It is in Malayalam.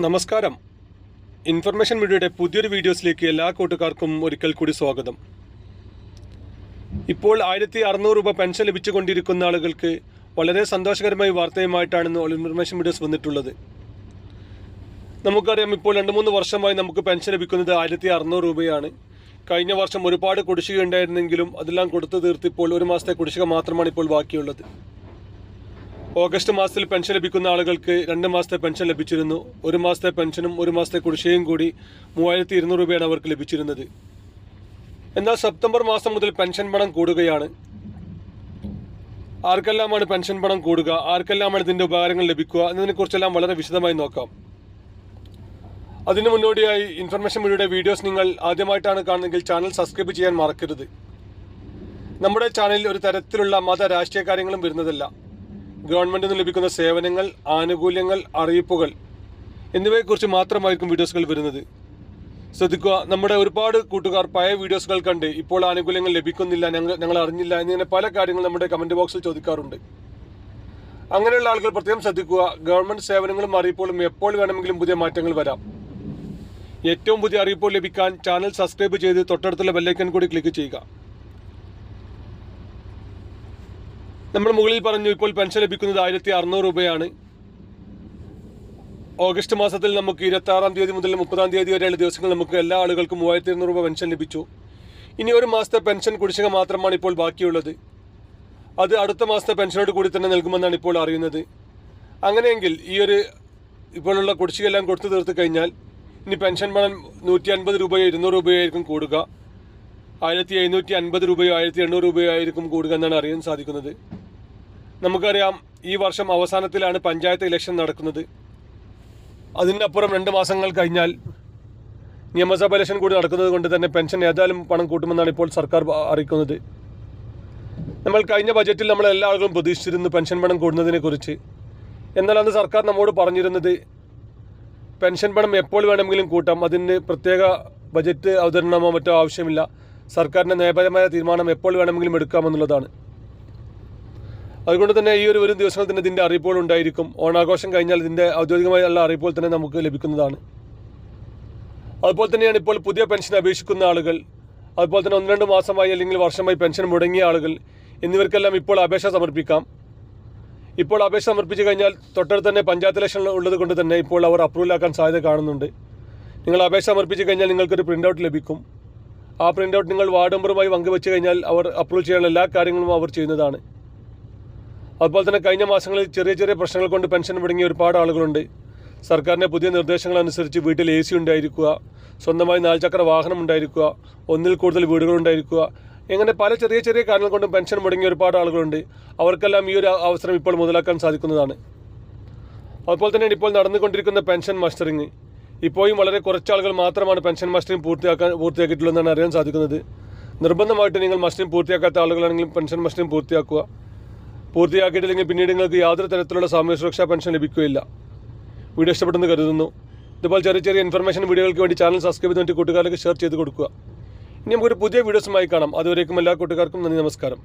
നമസ്കാരം. ഇൻഫർമേഷൻ മീഡിയയുടെ പുതിയൊരു വീഡിയോസിലേക്ക് എല്ലാ കൂട്ടുകാർക്കും ഒരിക്കൽ കൂടി സ്വാഗതം. ഇപ്പോൾ ആയിരത്തി അറുന്നൂറ് രൂപ പെൻഷൻ ലഭിച്ചുകൊണ്ടിരിക്കുന്ന ആളുകൾക്ക് വളരെ സന്തോഷകരമായ വാർത്തയുമായിട്ടാണ് ഇന്ന് ഇൻഫർമേഷൻ മീഡിയസ് വന്നിട്ടുള്ളത്. നമുക്കറിയാം ഇപ്പോൾ രണ്ട് മൂന്ന് വർഷമായി നമുക്ക് പെൻഷൻ ലഭിക്കുന്നത് ആയിരത്തി അറുന്നൂറ് രൂപയാണ്. കഴിഞ്ഞ വർഷം ഒരുപാട് കുടിശ്ശിക ഉണ്ടായിരുന്നെങ്കിലും അതെല്ലാം കൊടുത്തു തീർത്തിപ്പോൾ ഒരു മാസത്തെ കുടിശ്ശിക മാത്രമാണ് ഇപ്പോൾ ബാക്കിയുള്ളത്. ഓഗസ്റ്റ് മാസത്തിൽ പെൻഷൻ ലഭിക്കുന്ന ആളുകൾക്ക് രണ്ട് മാസത്തെ പെൻഷൻ ലഭിച്ചിരുന്നു. ഒരു മാസത്തെ പെൻഷനും ഒരു മാസത്തെ കുടിശ്ശികയും കൂടി മൂവായിരത്തി ഇരുന്നൂറ് രൂപയാണ് അവർക്ക് ലഭിച്ചിരുന്നത്. എന്നാൽ സെപ്റ്റംബർ മാസം മുതൽ പെൻഷൻ പണം കൂടുകയാണ്. ആർക്കെല്ലാമാണ് പെൻഷൻ പണം കൂടുക? ആർക്കെല്ലാമാണ് ഇതിന്റെ ഉപകാരങ്ങൾ ലഭിക്കുക? എന്നതിനെക്കുറിച്ചെല്ലാം വളരെ വിശദമായി നോക്കാം. അതിനു മുന്നോടിയായി ഇൻഫർമേഷൻ മീഡിയയുടെ വീഡിയോസ് നിങ്ങൾ ആദ്യമായിട്ടാണ് കാണുന്നതെങ്കിൽ ചാനൽ സബ്സ്ക്രൈബ് ചെയ്യാൻ മറക്കരുത്. നമ്മുടെ ചാനലിൽ ഒരു തരത്തിലുള്ള മത രാഷ്ട്രീയ കാര്യങ്ങളും വരുന്നതല്ല. ഗവൺമെന്റിൽ നിന്ന് ലഭിക്കുന്ന സേവനങ്ങൾ ആനുകൂല്യങ്ങൾ അറിയിപ്പുകൾ എന്നിവയെക്കുറിച്ച് മാത്രമായിരിക്കും വീഡിയോസുകൾ വരുന്നത്. ശ്രദ്ധിക്കുക നമ്മുടെ ഒരുപാട് കൂട്ടുകാർ പഴയ വീഡിയോസുകൾ കണ്ട് ഇപ്പോൾ ആനുകൂല്യങ്ങൾ ലഭിക്കുന്നില്ല ഞങ്ങൾ ഞങ്ങൾ അറിഞ്ഞില്ല എന്നിങ്ങനെ പല കാര്യങ്ങളും നമ്മുടെ കമന്റ് ബോക്സിൽ ചോദിക്കാറുണ്ട്. അങ്ങനെയുള്ള ആളുകൾ പ്രത്യേകം ശ്രദ്ധിക്കുക ഗവൺമെന്റ് സേവനങ്ങളും അറിയിപ്പുകളും എപ്പോൾ വേണമെങ്കിലും പുതിയ മാറ്റങ്ങൾ വരാം. ഏറ്റവും പുതിയ അറിയിപ്പുകൾ ലഭിക്കാൻ ചാനൽ സബ്സ്ക്രൈബ് ചെയ്ത് തൊട്ടടുത്തുള്ള ബെല്ലൈക്കൻ കൂടി ക്ലിക്ക് ചെയ്യുക. നമ്മൾ മുകളിൽ പറഞ്ഞു ഇപ്പോൾ പെൻഷൻ ലഭിക്കുന്നത് ആയിരത്തി അറുന്നൂറ് രൂപയാണ്. ഓഗസ്റ്റ് മാസത്തിൽ നമുക്ക് ഇരുപത്തി ആറാം തീയതി മുതൽ മുപ്പതാം തീയതി വരെയുള്ള ദിവസങ്ങൾ നമുക്ക് എല്ലാ ആളുകൾക്കും മൂവായിരത്തി ഇരുന്നൂറ് രൂപ പെൻഷൻ ലഭിച്ചു. ഇനി ഒരു മാസത്തെ പെൻഷൻ കുടിശ്ശിക മാത്രമാണ് ഇപ്പോൾ ബാക്കിയുള്ളത്. അത് അടുത്ത മാസത്തെ പെൻഷനോട് കൂടി തന്നെ നൽകുമെന്നാണ് ഇപ്പോൾ അറിയുന്നത്. അങ്ങനെയെങ്കിൽ ഈ ഒരു ഇപ്പോഴുള്ള കുടിശ്ശിക എല്ലാം കൊടുത്തു തീർത്ത് കഴിഞ്ഞാൽ ഇനി പെൻഷൻ പണം നൂറ്റി അൻപത് രൂപയോ ഇരുന്നൂറ് രൂപയോ ആയിരിക്കും കൂടുക. ആയിരത്തി എഴുന്നൂറ്റി അൻപത് രൂപയോ ആയിരത്തി എണ്ണൂറ് രൂപയോ ആയിരിക്കും കൂടുക എന്നാണ് അറിയാൻ സാധിക്കുന്നത്. നമുക്കറിയാം ഈ വർഷം അവസാനത്തിലാണ് പഞ്ചായത്ത് ഇലക്ഷൻ നടക്കുന്നത്. അതിനപ്പുറം രണ്ട് മാസങ്ങൾ കഴിഞ്ഞാൽ നിയമസഭ ഇലക്ഷൻ കൂടി നടക്കുന്നത് കൊണ്ട് തന്നെ പെൻഷൻ ഏതായാലും പണം കൂട്ടുമെന്നാണ് ഇപ്പോൾ സർക്കാർ അറിയിക്കുന്നത്. നമ്മൾ കഴിഞ്ഞ ബജറ്റിൽ നമ്മൾ എല്ലാ ആളുകളും പ്രതീക്ഷിച്ചിരുന്നു പെൻഷൻ പണം കൂടുന്നതിനെക്കുറിച്ച് എന്നാൽ അന്ന് സർക്കാർ നമ്മോട് പറഞ്ഞിരുന്നത് പെൻഷൻ പണം എപ്പോൾ വേണമെങ്കിലും കൂട്ടാം അതിന് പ്രത്യേക ബജറ്റ് അവതരണമോ മറ്റോ ആവശ്യമില്ല. സർക്കാരിന്റെ നയപരമായ തീരുമാനം എപ്പോൾ വേണമെങ്കിലും എടുക്കാമെന്നുള്ളതാണ്. അതുകൊണ്ട് തന്നെ ഈ ഒരു വരും ദിവസങ്ങൾ തന്നെ ഇതിന്റെ അറിയിപ്പുകൾ ഉണ്ടായിരിക്കും. ഓണാഘോഷം കഴിഞ്ഞാൽ ഇതിന്റെ ഔദ്യോഗികമായുള്ള അറിയിപ്പുകൾ തന്നെ നമുക്ക് ലഭിക്കുന്നതാണ്. അതുപോലെ തന്നെയാണ് ഇപ്പോൾ പുതിയ പെൻഷൻ അപേക്ഷിക്കുന്ന ആളുകൾ അതുപോലെ തന്നെ ഒന്ന് രണ്ട് മാസമായി അല്ലെങ്കിൽ വർഷമായി പെൻഷൻ മുടങ്ങിയ ആളുകൾ എന്നിവർക്കെല്ലാം ഇപ്പോൾ അപേക്ഷ സമർപ്പിക്കാം. ഇപ്പോൾ അപേക്ഷ സമർപ്പിച്ചു കഴിഞ്ഞാൽ തൊട്ടടുത്ത് തന്നെ പഞ്ചായത്ത് ഇലക്ഷൻ ഉള്ളത് കൊണ്ട് തന്നെ ഇപ്പോൾ അവർ അപ്രൂവലാക്കാൻ സാധ്യത കാണുന്നുണ്ട്. നിങ്ങൾ അപേക്ഷ സമർപ്പിച്ചു കഴിഞ്ഞാൽ നിങ്ങൾക്കൊരു പ്രിന്റ് ഔട്ട് ലഭിക്കും. ആ പ്രിന്റ് ഔട്ട് നിങ്ങൾ വാർഡ് മെമ്പറുമായി പങ്കുവെച്ച് കഴിഞ്ഞാൽ അവർ അപ്രൂവ് ചെയ്യാനുള്ള എല്ലാ കാര്യങ്ങളും അവർ ചെയ്യുന്നതാണ്. അതുപോലെ തന്നെ കഴിഞ്ഞ മാസങ്ങളിൽ ചെറിയ ചെറിയ പ്രശ്നങ്ങൾ കൊണ്ട് പെൻഷൻ മുടങ്ങിയ ഒരുപാട് ആളുകളുണ്ട്. സർക്കാരിന്റെ പുതിയ നിർദ്ദേശങ്ങൾ അനുസരിച്ച് വീട്ടിൽ എ സി ഉണ്ടായിരിക്കുക സ്വന്തമായി നാൽചക്ര വാഹനം ഉണ്ടായിരിക്കുക ഒന്നിൽ കൂടുതൽ വീടുകളുണ്ടായിരിക്കുക ഇങ്ങനെ പല ചെറിയ ചെറിയ കാരണങ്ങൾ കൊണ്ടും പെൻഷൻ മുടങ്ങിയ ഒരുപാട് ആളുകളുണ്ട്. അവർക്കെല്ലാം ഈ ഒരു അവസരം ഇപ്പോൾ മുതലാക്കാൻ സാധിക്കുന്നതാണ്. അതുപോലെ തന്നെയാണ് ഇപ്പോൾ നടന്നുകൊണ്ടിരിക്കുന്ന പെൻഷൻ മസ്റ്ററിങ്. ഇപ്പോഴും വളരെ കുറച്ച് ആളുകൾ മാത്രമാണ് പെൻഷൻ മസ്റ്ററിങ് പൂർത്തിയാക്കാൻ പൂർത്തിയാക്കിയിട്ടുള്ളതെന്നാണ് അറിയാൻ സാധിക്കുന്നത്. നിർബന്ധമായിട്ട് നിങ്ങൾ മസ്റ്ററിങ് പൂർത്തിയാക്കാത്ത ആളുകളാണെങ്കിലും പെൻഷൻ മസ്റ്ററിങ് പൂർത്തിയാക്കുക. പൂർത്തിയാക്കിയിട്ടില്ലെങ്കിൽ പിന്നീട് നിങ്ങൾക്ക് യാതൊരു തരത്തിലുള്ള സാമൂഹ്യ സുരക്ഷാ പെൻഷൻ ലഭിക്കുകയില്ല. വീഡിയോ ഇഷ്ടപ്പെട്ടെന്ന് കരുതുന്നു. ഇതുപോലെ ചെറിയ ചെറിയ ഇൻഫർമേഷൻ വീഡിയോകൾക്ക് വേണ്ടി ചാനൽ സബ്സ്ക്രൈബ് ചെയ്തിട്ട് കൂട്ടുകാർക്ക് ഷെയർ ചെയ്ത് കൊടുക്കുക. ഇനി നമുക്കൊരു പുതിയ വീഡിയോസുമായി കാണാം. അതുവരേക്കും എല്ലാ കൂട്ടുകാർക്കും നന്ദി നമസ്കാരം.